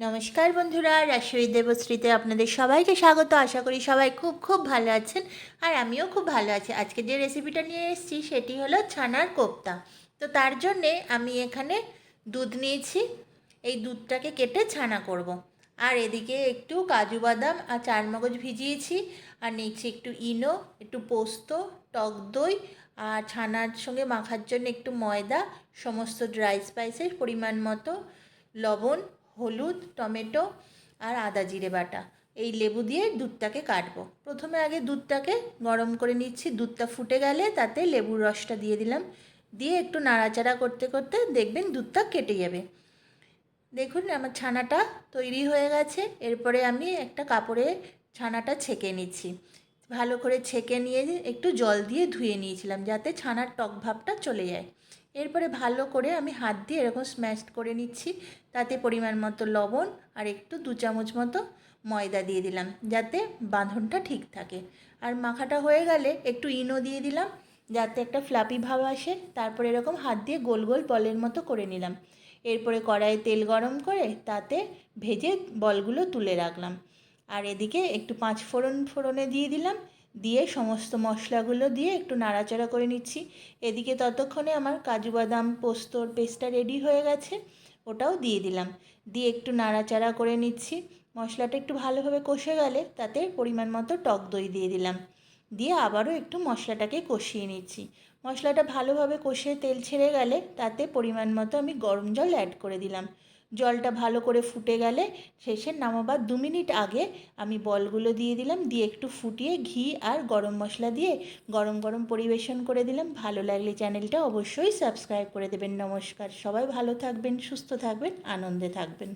নমস্কার বন্ধুরা রাজশরী দেবশ্রীতে আপনাদের সবাইকে স্বাগত। আশা করি সবাই খুব খুব ভালো আছেন আর আমিও খুব ভালো আছি। আজকে যে রেসিপিটা নিয়ে এসেছি সেটি হলো ছানার কোপ্তা। তো তার জন্যে আমি এখানে দুধ নিয়েছি। এই দুধটাকে কেটে ছানা করব। আর এদিকে একটু কাজু বাদাম আর চারমগজ ভিজিয়েছি। আর নিয়েছি একটু ইনো, একটু পোস্ত, টক দই আর ছানার সঙ্গে মাখার জন্য একটু ময়দা, সমস্ত ড্রাই স্পাইসের পরিমাণ মতো, লবণ হলুদ, টমেটো আর আদা জিরে বাটা। এই লেবু দিয়ে দুধটাকে কাটবো। প্রথমে আগে দুধটাকে গরম করে নিচ্ছি। দুধটা ফুটে গেলে তাতে লেবুর রসটা দিয়ে দিলাম। দিয়ে একটু নাড়াচাড়া করতে করতে দেখবেন দুধটা কেটে যাবে। দেখুন, আমার ছানাটা তৈরি হয়ে গেছে। এরপরে আমি একটা কাপড়ে ছানাটা ছেঁকে নিচ্ছি। ভালো করে ছেঁকে নিয়ে একটু জল দিয়ে ধুয়ে নিয়েছিলাম যাতে ছানার টক ভাবটা চলে যায়। এরপরে ভালো করে আমি হাত দিয়ে এরকম স্ম্যাশ করে নিচ্ছি। তাতে পরিমাণ মতো লবণ আর একটু দু চামচ মতো ময়দা দিয়ে দিলাম যাতে বাঁধনটা ঠিক থাকে। আর মাখাটা হয়ে গেলে একটু ইনো দিয়ে দিলাম যাতে একটা ফ্লাপি ভাব আসে। তারপরে এরকম হাত দিয়ে গোল গোল বলের মতো করে নিলাম। এরপরে কড়াইয়ে তেল গরম করে তাতে ভেজে বলগুলো তুলে রাখলাম। আর এদিকে একটু পাঁচ ফোড়ন ফোড়নে দিয়ে দিলাম। দিয়ে সমস্ত মশলাগুলো দিয়ে একটু নাড়াচাড়া করে নিচ্ছি। এদিকে ততক্ষণে আমার কাজু বাদাম পোস্তর পেস্টটা রেডি হয়ে গেছে, ওটাও দিয়ে দিলাম। দিয়ে একটু নাড়াচাড়া করে নিচ্ছি। মশলাটা একটু ভালোভাবে কষে গেলে তাতে পরিমাণ মতো টক দই দিয়ে দিলাম। দিয়ে আবারও একটু মশলাটাকে কষিয়ে নিচ্ছি। মশলাটা ভালোভাবে কষিয়ে তেল ছেড়ে গেলে তাতে পরিমাণ মতো আমি গরম জল অ্যাড করে দিলাম। জলটা ভালো করে ফুটে গেলে শেষে নামাবার দু মিনিট আগে আমি বলগুলো দিয়ে দিলাম, দিয়ে একটু ফুটিয়ে ঘি আর গরম মশলা দিয়ে গরম গরম পরিবেশন করে দিলাম। ভালো লাগলে চ্যানেলটা অবশ্যই সাবস্ক্রাইব করে দেবেন। নমস্কার, সবাই ভালো থাকবেন, সুস্থ থাকবেন, আনন্দে থাকবেন।